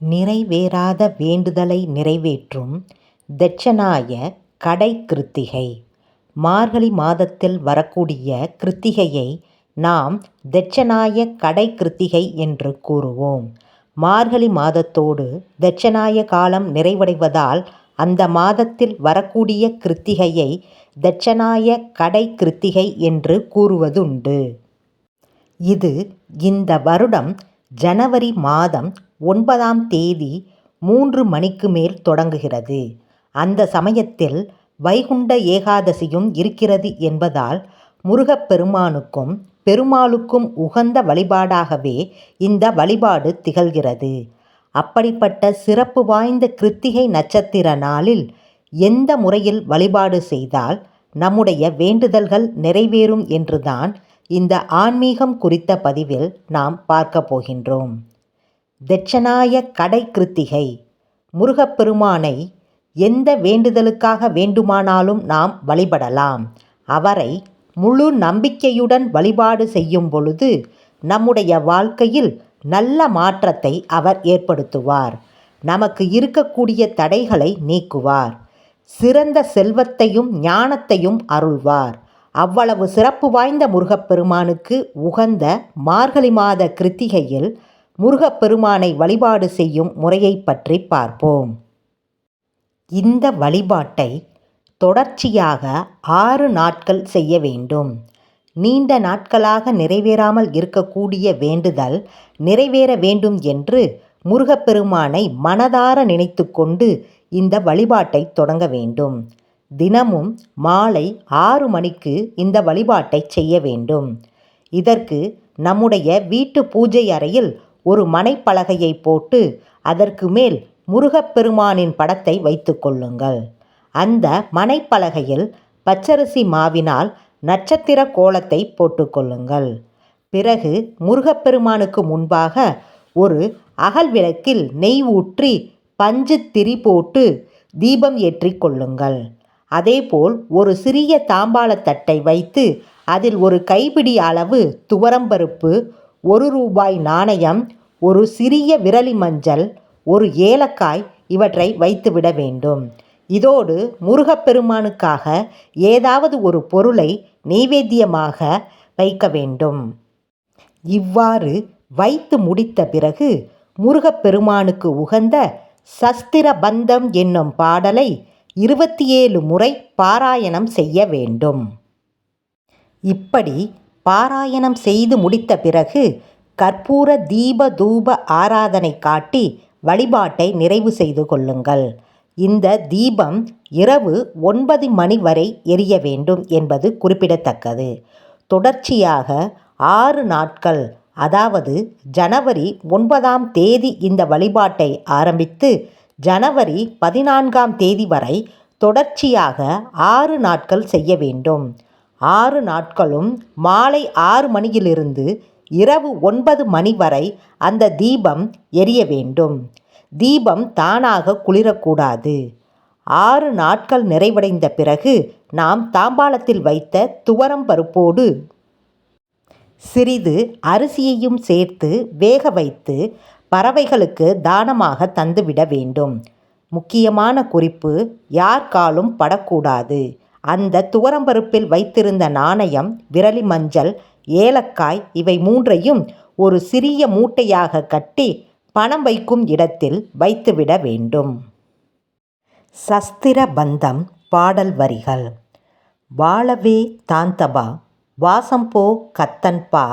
நிறைவேறாத வேண்டுதலை நிறைவேற்றும் தட்சணாய கடை கிருத்திகை. மார்கழி மாதத்தில் வரக்கூடிய கிருத்திகையை நாம் தட்சணாய கடை கிருத்திகை என்று கூறுவோம். மார்கழி மாதத்தோடு தட்சணாய காலம் நிறைவடைவதால் அந்த மாதத்தில் வரக்கூடிய கிருத்திகையை தட்சணாய கடை கிருத்திகை என்று கூறுவதுண்டு. இது இந்த வருடம் ஜனவரி மாதம் ஒன்பதாம் தேதி மூன்று மணிக்கு மேல் தொடங்குகிறது. அந்த சமயத்தில் வைகுண்ட ஏகாதசியும் இருக்கிறது என்பதால் முருகப்பெருமானுக்கும் பெருமாளுக்கும் உகந்த வழிபாடாகவே இந்த வழிபாடு திகழ்கிறது. அப்படிப்பட்ட சிறப்பு வாய்ந்த கிருத்திகை நட்சத்திர நாளில் எந்த முறையில் வழிபாடு செய்தால் நம்முடைய வேண்டுதல்கள் நிறைவேறும் என்றுதான் இந்த ஆன்மீகம் குறித்த பதிவில் நாம் பார்க்க போகின்றோம். தட்சணாய கடை கிருத்திகை முருகப்பெருமானை எந்த வேண்டுதலுக்காக வேண்டுமானாலும் நாம் வழிபடலாம். அவரை முழு நம்பிக்கையுடன் வழிபாடு செய்யும் பொழுது நம்முடைய வாழ்க்கையில் நல்ல மாற்றத்தை அவர் ஏற்படுத்துவார். நமக்கு இருக்கக்கூடிய தடைகளை நீக்குவார். சிறந்த செல்வத்தையும் ஞானத்தையும் அருள்வார். அவ்வளவு சிறப்பு வாய்ந்த முருகப்பெருமானுக்கு உகந்த மார்கழி மாத கிருத்திகையில் முருகப்பெருமானை வழிபாடு செய்யும் முறையை பற்றி பார்ப்போம். இந்த வழிபாட்டை தொடர்ச்சியாக ஆறு நாட்கள் செய்ய வேண்டும். நீண்ட நாட்களாக நிறைவேறாமல் இருக்கக்கூடிய வேண்டுதல் நிறைவேற வேண்டும் என்று முருகப்பெருமானை மனதார நினைத்து கொண்டு இந்த வழிபாட்டை தொடங்க வேண்டும். தினமும் மாலை ஆறு மணிக்கு இந்த வழிபாட்டை செய்ய வேண்டும். இதற்கு நம்முடைய வீட்டு பூஜை அறையில் ஒரு மனைப்பலகையை போட்டு அதற்கு மேல் முருகப்பெருமானின் படத்தை வைத்து கொள்ளுங்கள். அந்த மனைப்பலகையில் பச்சரிசி மாவினால் நட்சத்திர கோலத்தை போட்டுக்கொள்ளுங்கள் பிறகு முருகப்பெருமானுக்கு முன்பாக ஒரு அகல் விளக்கில் நெய் ஊற்றி பஞ்சு திரி போட்டு தீபம் ஏற்றி கொள்ளுங்கள். அதேபோல் ஒரு சிறிய தாம்பாளத்தட்டை வைத்து அதில் ஒரு கைப்பிடி அளவு துவரம்பருப்பு ஒரு ரூபாய் நாணயம் ஒரு சிறிய விரலி மஞ்சள் ஒரு ஏலக்காய் இவற்றை வைத்துவிட வேண்டும். இதோடு முருகப்பெருமானுக்காக ஏதாவது ஒரு பொருளை நெய்வேத்தியமாக வைக்க வேண்டும். இவ்வாறு வைத்து முடித்த பிறகு முருகப்பெருமானுக்கு உகந்த சஸ்திர பந்தம் என்னும் பாடலை இருபத்தி ஏழு முறை பாராயணம் செய்ய வேண்டும். இப்படி பாராயணம் செய்து முடித்த பிறகு கற்பூர தீப தூப ஆராதனை காட்டி வழிபாட்டை நிறைவு செய்து கொள்ளுங்கள். இந்த தீபம் இரவு ஒன்பது மணி வரை எரிய வேண்டும் என்பது குறிப்பிடத்தக்கது. தொடர்ச்சியாக ஆறு நாட்கள் அதாவது ஜனவரி ஒன்பதாம் தேதி இந்த வழிபாட்டை ஆரம்பித்து ஜனவரி பதினான்காம் தேதி வரை தொடர்ச்சியாக ஆறு நாட்கள் செய்ய வேண்டும். ஆறு நாட்களும் மாலை ஆறு மணியிலிருந்து இரவு ஒன்பது மணி வரை அந்த தீபம் எரிய வேண்டும். தீபம் தானாக குளிரக்கூடாது. ஆறு நாட்கள் நிறைவடைந்த பிறகு நாம் தாம்பாளத்தில் வைத்த துவரம் பருப்போடு சிறிது அரிசியையும் சேர்த்து வேக வைத்து பறவைகளுக்கு தானமாக தந்துவிட வேண்டும். முக்கியமான குறிப்பு யார் காலும் படக்கூடாது. அந்த துவரம்பருப்பில் வைத்திருந்த நாணயம் விரலி மஞ்சள் ஏலக்காய் இவை மூன்றையும் ஒரு சிறிய மூட்டையாக கட்டி பணம் வைக்கும் இடத்தில் வைத்துவிட வேண்டும். சஸ்திர பந்தம் பாடல் வரிகள். வாழவே தாந்தபா வாசம்போ கத்தன்பா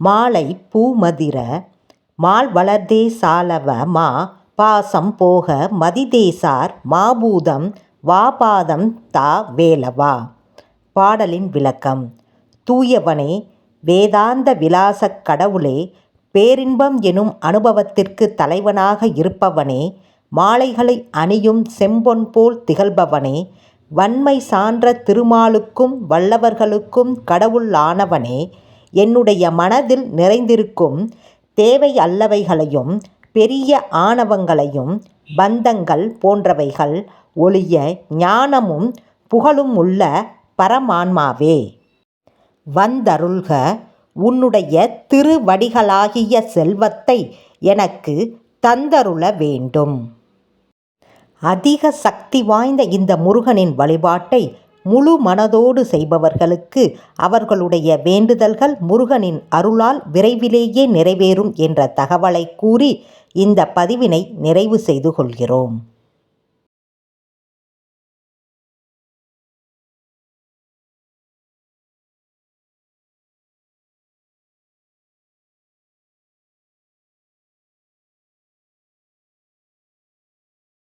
மாலை பூமதிர மால் வளர்தே சாலவ மா பாசம் போக மதிதேசார் மாபூதம் வாபாதம் தா வேலவா. பாடலின் விளக்கம். தூயவனே வேதாந்த விலாசக் கடவுளே பேரின்பம் எனும் அனுபவத்திற்கு தலைவனாக இருப்பவனே மாலைகளை அணியும் செம்பொன் போல் திகழ்பவனே வன்மை சான்ற திருமாலுக்கும் வல்லவர்களுக்கும் கடவுள் ஆனவனே என்னுடைய மனதில் நிறைந்திருக்கும் தேவை அல்லவைகளையும் பெரிய ஆணவங்களையும் பந்தங்கள் போன்றவைகள் ஒழிய ஞானமும் புகழும் உள்ள பரமான்மாவே. வந்தருள்க உன்னுடைய திருவடிகளாகிய செல்வத்தை எனக்கு தந்தருள வேண்டும். அதிக சக்தி வாய்ந்த இந்த முருகனின் வழிபாட்டை முழு மனதோடு செய்பவர்களுக்கு அவர்களுடைய வேண்டுதல்கள் முருகனின் அருளால் விரைவிலேயே நிறைவேறும் என்ற தகவலை கூறி இந்த பதிவினை நிறைவு செய்து கொள்கிறோம்.